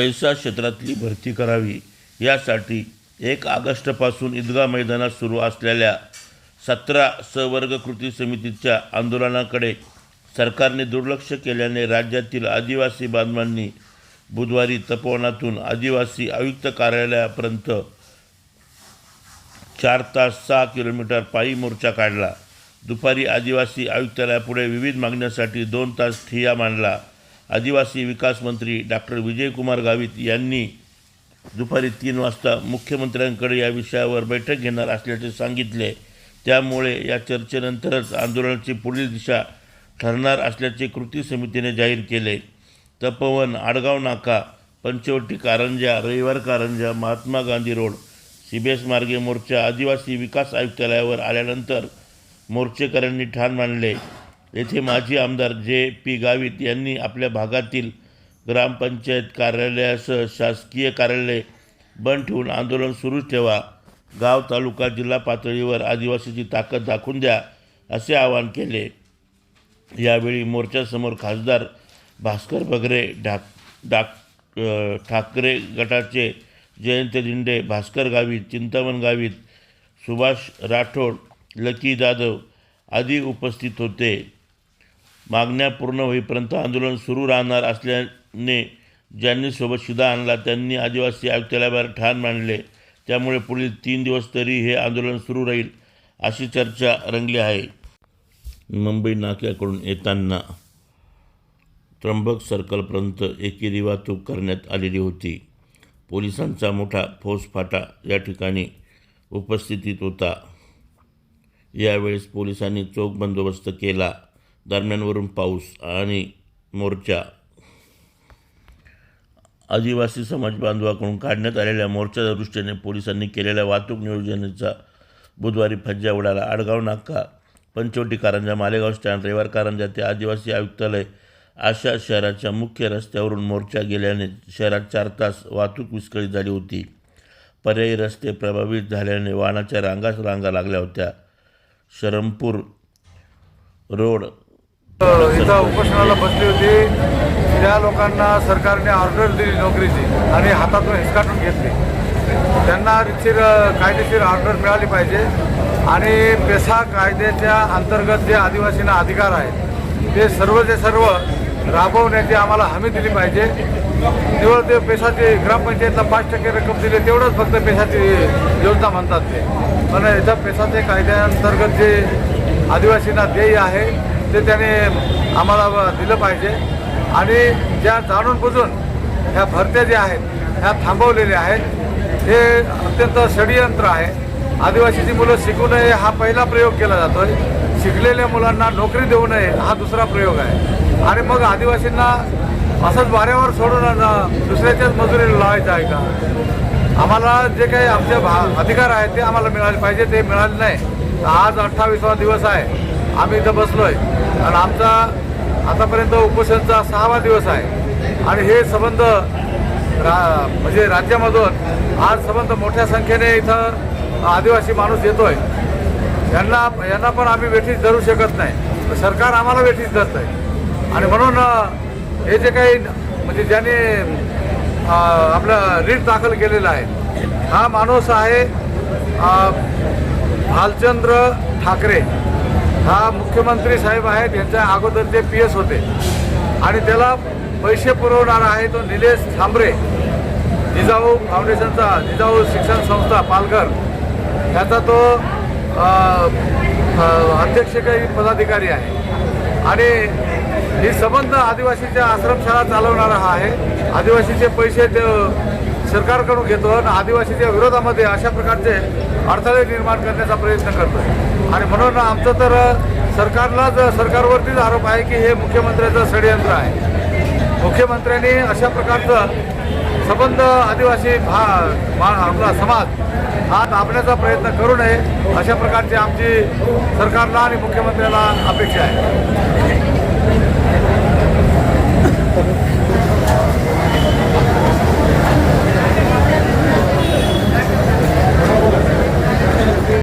पैसा क्षेत्रातली भरती करावी यासाठी एक ऑगस्टपासून ईदगाह मैदानात सुरू असलेल्या सतरा सवर्ग कृती समितीच्या आंदोलनाकडे सरकारने दुर्लक्ष केल्याने राज्यातील आदिवासी बांधवांनी बुधवारी तपोवनातून आदिवासी आयुक्त कार्यालयापर्यंत चार तास सहा किलोमीटर पायी मोर्चा काढला. दुपारी आदिवासी आयुक्तालयापुढे विविध मागण्यासाठी दोन तास ठिय्या मांडला. आदिवासी विकास मंत्री डॉक्टर विजयकुमार गावित यांनी दुपारी तीन वाजता मुख्यमंत्र्यांकडे या विषयावर बैठक घेणार असल्याचे सांगितले. त्यामुळे या चर्चेनंतरच आंदोलनाची पुढील दिशा ठरणार असल्याचे कृती समितीने जाहीर केले. तपोवन आडगाव नाका पंचवटी कारंजा रविवार कारंजा महात्मा गांधी रोड सीबीएस मार्गे मोर्चा आदिवासी विकास आयुक्तालयावर आल्यानंतर मोर्चेकऱ्यांनी ठाण मांडले. येथे माजी आमदार जे पी गावित यांनी आपल्या भागातील ग्रामपंचायत कार्यालयासह शासकीय कार्यालय बंद ठेवून आंदोलन सुरूच ठेवा. गाव तालुका जिल्हा पातळीवर आदिवासीची ताकद दाखवून द्या असे आवाहन केले. यावेळी मोर्चासमोर खासदार भास्कर बगरे ढाक डाक ठाकरे गटाचे जयंत दिंडे भास्कर गावित चिंतामण गावित सुभाष राठोड लकी जाधव आदी उपस्थित होते. मागण्या पूर्ण होईपर्यंत आंदोलन सुरू राहणार असल्याने ज्यांनी सोबत शिदा आणला त्यांनी आदिवासी आयुक्तालयाबाहेर ठाण मांडले. त्यामुळे पुढील तीन दिवस तरी हे आंदोलन सुरू राहील अशी चर्चा रंगली आहे. मुंबई नाक्याकडून येताना त्र्यंबक सर्कलपर्यंत एकेरी वाहतूक करण्यात आलेली होती. पोलिसांचा मोठा फौजफाटा या ठिकाणी उपस्थितीत होता. यावेळेस पोलिसांनी चोख बंदोबस्त केला. दरम्यानवरून पाऊस आणि मोर्चा. आदिवासी समाज बांधवाकडून काढण्यात आलेल्या मोर्चाच्या दृष्टीने पोलिसांनी केलेल्या वाहतूक नियोजनाचा बुधवारी फज्जा उडाला. आडगाव नाका पंचवटी कारंजा मालेगाव स्टँड रविवार कारंजा ते आदिवासी आयुक्तालय अशा शहराच्या मुख्य रस्त्यावरून मोर्चा गेल्याने शहरात चार तास वाहतूक विस्कळीत झाली होती. पर्यायी रस्ते प्रभावित झाल्याने वाहनाच्या रांगाच रांगा लागल्या होत्या. शरमपूर रोड इथं उपोषणाला बसली होती. त्या लोकांना सरकारने ऑर्डर दिली नोकरीची आणि हातातून हिसकाटून घेतली. त्यांना रितशीर कायदेशीर ऑर्डर मिळाली पाहिजे. आणि पेसा कायद्याच्या अंतर्गत जे आदिवासींना अधिकार आहेत ते सर्वचे सर्व राबवण्याची आम्हाला हमी दिली पाहिजे. केवळ ते पेशाची ग्रामपंचायतला पाच टक्के रक्कम दिली तेवढंच फक्त पेशाची योजना म्हणतात ते. पण याच्या पेशाचे कायद्याअंतर्गत जे आदिवासींना ध्येय आहे ते त्याने आम्हाला दिलं पाहिजे. आणि ज्या जाणून बुजून ह्या भरत्या ज्या आहेत ह्या थांबवलेल्या आहेत हे अत्यंत षडयंत्र आहे. आदिवासीची मुलं शिकू नये हा पहिला प्रयोग केला जातो आहे शिकलेल्या मुलांना नोकरी देऊ नये हा दुसरा प्रयोग आहे. आणि मग आदिवासींना असंच वाऱ्यावर सोडून दुसऱ्याच्याच मजुरीला लावायचं आहे का? आम्हाला जे काही आमचे भा अधिकार आहेत ते आम्हाला मिळाले पाहिजे ते मिळाले नाही. आज अठ्ठावीसवा दिवस आहे. आम्ही इथं आहे आणि आमचा आतापर्यंत उपोषणचा सहावा दिवस आहे. आणि हे संबंध रा म्हणजे राज्यामधून आज संबंध मोठ्या संख्येने इथं आदिवासी माणूस येतोय. यांना यांना पण आम्ही वेठीस धरू शकत नाही. तर सरकार आम्हाला वेठीस धरत आहे. आणि म्हणून हे जे काही म्हणजे ज्याने आपलं रीट दाखल केलेलं आहे हा माणूस आहे भालचंद्र ठाकरे. हा मुख्यमंत्री साहेब आहेत यांच्या अगोदर ते पी एस होते. आणि त्याला पैसे पुरवणारा आहे तो निलेश थांबरे. जिजाऊ फाउंडेशनचा जिजाऊ शिक्षण संस्था पालघर. याचा तो अध्यक्ष काही पदाधिकारी आहे. आणि ही संबंध आदिवासीच्या आश्रमशाळा चालवणारा हा आहे. आदिवासीचे पैसे ते सरकारकडून घेतो आणि आदिवासीच्या विरोधामध्ये अशा प्रकारचे अडथळे निर्माण करण्याचा प्रयत्न करतोय. आणि म्हणून आमचं तर सरकारलाच सरकारवरतीच आरोप आहे की हे मुख्यमंत्र्याचं षडयंत्र आहे. मुख्यमंत्र्यांनी अशा प्रकारचं संबंध आदिवासी भा आपला समाज हा दाबण्याचा प्रयत्न करू नये अशा प्रकारची आमची सरकारला आणि मुख्यमंत्र्याला अपेक्षा आहे.